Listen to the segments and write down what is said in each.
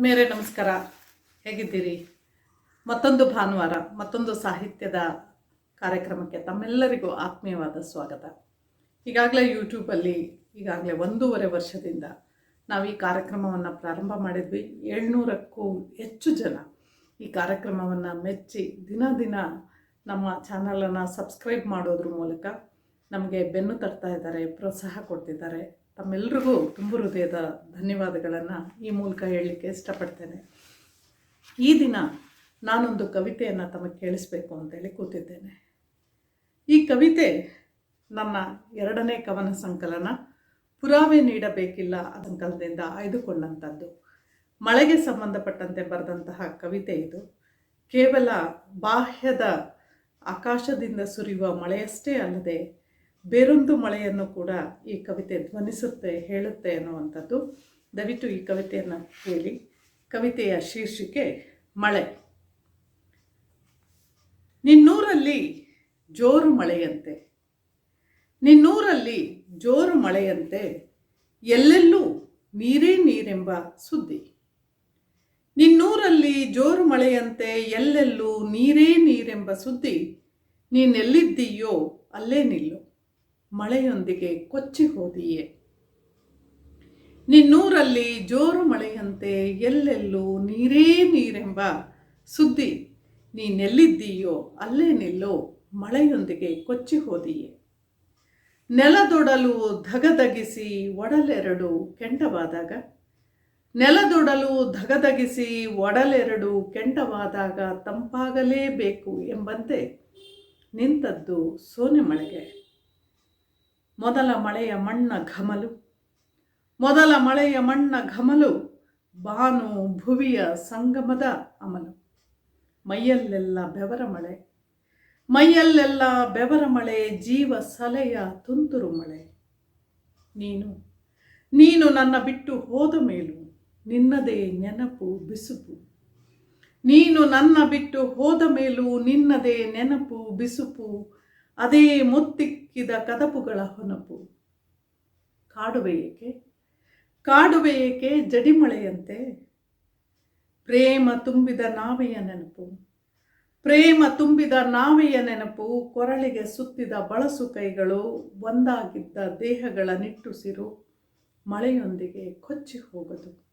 ಆತ್ಮೇರೆ ನಮಸ್ಕಾರ. ಹೇಗಿದ್ದೀರಿ? ಮತ್ತೊಂದು ಭಾನುವಾರ, ಮತ್ತೊಂದು ಸಾಹಿತ್ಯದ ಕಾರ್ಯಕ್ರಮಕ್ಕೆ ತಮ್ಮೆಲ್ಲರಿಗೂ ಆತ್ಮೀಯವಾದ ಸ್ವಾಗತ. ಈಗಾಗಲೇ ಯೂಟ್ಯೂಬಲ್ಲಿ ಈಗಾಗಲೇ ಒಂದೂವರೆ ವರ್ಷದಿಂದ ನಾವು ಈ ಕಾರ್ಯಕ್ರಮವನ್ನು ಪ್ರಾರಂಭ ಮಾಡಿದ್ವಿ. ಏಳ್ನೂರಕ್ಕೂ ಹೆಚ್ಚು ಜನ ಈ ಕಾರ್ಯಕ್ರಮವನ್ನು ಮೆಚ್ಚಿ ದಿನ ದಿನ ನಮ್ಮ ಚಾನಲನ್ನು ಸಬ್ಸ್ಕ್ರೈಬ್ ಮಾಡೋದ್ರ ಮೂಲಕ ನಮಗೆ ಬೆನ್ನು ತರ್ತಾ ಇದ್ದಾರೆ, ಪ್ರೋತ್ಸಾಹ ಕೊಡ್ತಿದ್ದಾರೆ. ತಮ್ಮೆಲ್ರಿಗೂ ತುಂಬ ಹೃದಯದ ಧನ್ಯವಾದಗಳನ್ನು ಈ ಮೂಲಕ ಹೇಳಲಿಕ್ಕೆ ಇಷ್ಟಪಡ್ತೇನೆ. ಈ ದಿನ ನಾನೊಂದು ಕವಿತೆಯನ್ನು ತಮಗೆ ಕೇಳಿಸ್ಬೇಕು ಅಂತೇಳಿ ಕೂತಿದ್ದೇನೆ. ಈ ಕವಿತೆ ನನ್ನ ಎರಡನೇ ಕವನ ಸಂಕಲನ, ಪುರಾವೆ ನೀಡಬೇಕಿಲ್ಲ ಸಂಕಲನದಿಂದ ಆಯ್ದುಕೊಂಡಂಥದ್ದು ಮಳೆಗೆ ಸಂಬಂಧಪಟ್ಟಂತೆ ಬರೆದಂತಹ ಕವಿತೆ ಇದು. ಕೇವಲ ಬಾಹ್ಯದ ಆಕಾಶದಿಂದ ಸುರಿಯುವ ಮಳೆಯಷ್ಟೇ ಅಲ್ಲದೆ ಬೇರೊಂದು ಮಳೆಯನ್ನು ಕೂಡ ಈ ಕವಿತೆ ಧ್ವನಿಸುತ್ತೆ, ಹೇಳುತ್ತೆ ಅನ್ನುವಂಥದ್ದು. ದಯವಿಟ್ಟು ಈ ಕವಿತೆಯನ್ನು ಕೇಳಿ. ಕವಿತೆಯ ಶೀರ್ಷಿಕೆ, ಮಳೆ. ನಿನ್ನೂರಲ್ಲಿ ಜೋರು ಮಳೆಯಂತೆ. ನಿನ್ನೂರಲ್ಲಿ ಜೋರು ಮಳೆಯಂತೆ. ಎಲ್ಲೆಲ್ಲೂ ನೀರೇ ನೀರೆಂಬ ಸುದ್ದಿ. ನಿನ್ನೂರಲ್ಲಿ ಜೋರು ಮಳೆಯಂತೆ, ಎಲ್ಲೆಲ್ಲೂ ನೀರೇ ನೀರೆಂಬ ಸುದ್ದಿ. ನೀನೆಲ್ಲಿದ್ದೀಯೋ ಅಲ್ಲೇ ನಿಲ್ಲು. ಮಳೆಯೊಂದಿಗೆ ಕೊಚ್ಚಿ ಹೋದಿಯೇ. ನಿನ್ನೂರಲ್ಲಿ ಜೋರು ಮಳೆಯಂತೆ ಎಲ್ಲೆಲ್ಲೂ ನೀರೇ ನೀರೆಂಬ ಸುದ್ದಿ ನೀನೆಲ್ಲಿದ್ದೀಯೋ ಅಲ್ಲೇ ನಿಲ್ಲೋ ಮಳೆಯೊಂದಿಗೆ ಕೊಚ್ಚಿ ಹೋದಿಯೇ. ನೆಲದೊಡಲು ಧಗಧಗಿಸಿ ಒಡಲೆರಡು ಕೆಂಡವಾದಾಗ ನೆಲದೊಡಲು ಧಗಧಗಿಸಿ ಒಡಲೆರಡು ಕೆಂಡವಾದಾಗ ತಂಪಾಗಲೇಬೇಕು ಎಂಬಂತೆ ನಿಂತದ್ದು ಸೋನೆ ಮಳೆಗೆ. ಮೊದಲ ಮಳೆಯ ಮಣ್ಣ ಘಮಲು. ಮೊದಲ ಮಳೆಯ ಮಣ್ಣ ಘಮಲು, ಬಾನು ಭುವಿಯ ಸಂಗಮದ ಅಮಲು. ಮೈಯಲ್ಲೆಲ್ಲ ಬೆವರ ಮಳೆ. ಮೈಯಲ್ಲೆಲ್ಲ ಬೆವರ ಮಳೆ, ಜೀವ ಸಲೆಯ ತುಂತುರು ಮಳೆ. ನೀನು ನೀನು ನನ್ನ ಬಿಟ್ಟು ಹೋದ ಮೇಲೂ ನಿನ್ನದೇ ನೆನಪು ಬಿಸುಪು. ನೀನು ನನ್ನ ಬಿಟ್ಟು ಹೋದ ಮೇಲೂ ನಿನ್ನದೇ ನೆನಪು ಬಿಸುಪು. ಅದೇ ಮುತ್ತಿಕ್ಕಿದ ಕದಪುಗಳ ಹೊನಪು. ಕಾಡುವೆ ಏಕೆ? ಕಾಡುವೆ ಏಕೆ ಜಡಿಮಳೆಯಂತೆ? ಪ್ರೇಮ ತುಂಬಿದ ನಾವೆಯ ನೆನಪು. ಪ್ರೇಮ ತುಂಬಿದ ನಾವೆಯ ನೆನಪು, ಕೊರಳಿಗೆ ಸುತ್ತಿದ ಬಳಸು ಕೈಗಳು, ಒಂದಾಗಿದ್ದ ದೇಹಗಳ ನಿಟ್ಟುಸಿರು ಮಳೆಯೊಂದಿಗೆ ಕೊಚ್ಚಿ ಹೋಗದು.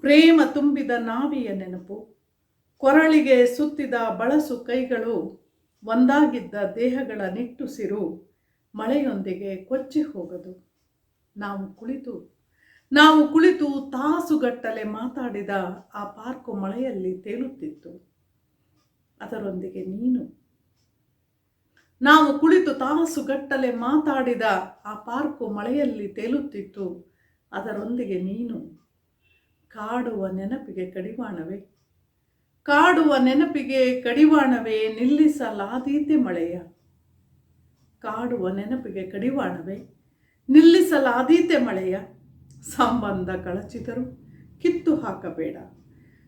ಪ್ರೇಮ ತುಂಬಿದ ನಾವಿಯ ನೆನಪು, ಕೊರಳಿಗೆ ಸುತ್ತಿದ ಬಳಸು ಕೈಗಳು, ಒಂದಾಗಿದ್ದ ದೇಹಗಳ ನಿಟ್ಟುಸಿರು ಮಳೆಯೊಂದಿಗೆ ಕೊಚ್ಚಿ ಹೋಗದು. ನಾವು ಕುಳಿತು ನಾವು ಕುಳಿತು ತಾಸುಗಟ್ಟಲೆ ಮಾತಾಡಿದ ಆ ಪಾರ್ಕು ಮಳೆಯಲ್ಲಿ ತೇಲುತ್ತಿತ್ತು. ಅದರೊಂದಿಗೆ ನೀನು. ನಾವು ಕುಳಿತು ತಾಸುಗಟ್ಟಲೆ ಮಾತಾಡಿದ ಆ ಪಾರ್ಕು ಮಳೆಯಲ್ಲಿ ತೇಲುತ್ತಿತ್ತು. ಅದರೊಂದಿಗೆ ನೀನು. ಕಾಡುವ ನೆನಪಿಗೆ ಕಡಿವಾಣವೇ. ಕಾಡುವ ನೆನಪಿಗೆ ಕಡಿವಾಣವೇ. ನಿಲ್ಲಿಸಲಾದೀತೆ ಮಳೆಯ. ಕಾಡುವ ನೆನಪಿಗೆ ಕಡಿವಾಣವೇ. ನಿಲ್ಲಿಸಲಾದೀತೆ ಮಳೆಯ. ಸಂಬಂಧ ಕಳಚಿದರು ಕಿತ್ತು ಹಾಕಬೇಡ.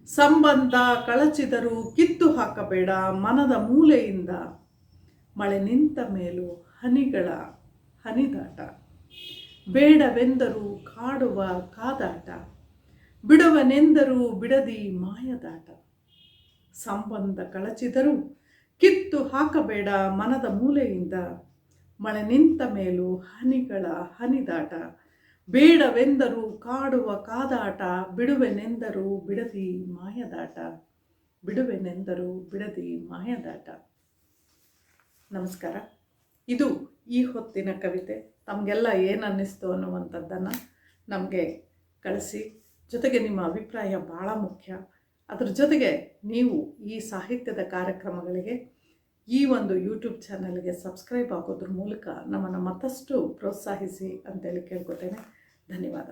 ಸಂಬಂಧ ಕಳಚಿದರು ಕಿತ್ತು ಹಾಕಬೇಡ ಮನದ ಮೂಲೆಯಿಂದ. ಮಳೆ ನಿಂತ ಮೇಲೂ ಹನಿಗಳ ಹನಿದಾಟ. ಬೇಡವೆಂದರೂ ಕಾಡುವ ಕಾದಾಟ. ಬಿಡುವನೆಂದರೂ ಬಿಡದಿ ಮಾಯದಾಟ. ಸಂಬಂಧ ಕಳಚಿದರೂ ಕಿತ್ತು ಹಾಕಬೇಡ ಮನದ ಮೂಲೆಯಿಂದ. ಮಳೆ ನಿಂತ ಮೇಲೂ ಹನಿಗಳ ಹನಿದಾಟ. ಬೇಡವೆಂದರೂ ಕಾಡುವ ಕಾದಾಟ, ಬಿಡುವೆನೆಂದರೂ ಬಿಡದಿ ಮಾಯದಾಟ. ಬಿಡುವೆನೆಂದರೂ ಬಿಡದಿ ಮಾಯದಾಟ. ನಮಸ್ಕಾರ. ಇದು ಈ ಹೊತ್ತಿನ ಕವಿತೆ. ತಮಗೆಲ್ಲ ಏನು ಅನ್ನಿಸ್ತು ಅನ್ನುವಂಥದ್ದನ್ನು ನಮಗೆ ಕಳಿಸಿ. ಜೊತೆಗೆ ನಿಮ್ಮ ಅಭಿಪ್ರಾಯ ಭಾಳ ಮುಖ್ಯ. ಅದ್ರ ಜೊತೆಗೆ ನೀವು ಈ ಸಾಹಿತ್ಯದ ಕಾರ್ಯಕ್ರಮಗಳಿಗೆ ಈ ಒಂದು ಯೂಟ್ಯೂಬ್ ಚಾನಲ್ಗೆ ಸಬ್ಸ್ಕ್ರೈಬ್ ಆಗೋದ್ರ ಮೂಲಕ ನಮ್ಮನ್ನು ಮತ್ತಷ್ಟು ಪ್ರೋತ್ಸಾಹಿಸಿ ಅಂತೇಳಿ ಕೇಳ್ಕೊತೇನೆ. ಧನ್ಯವಾದ.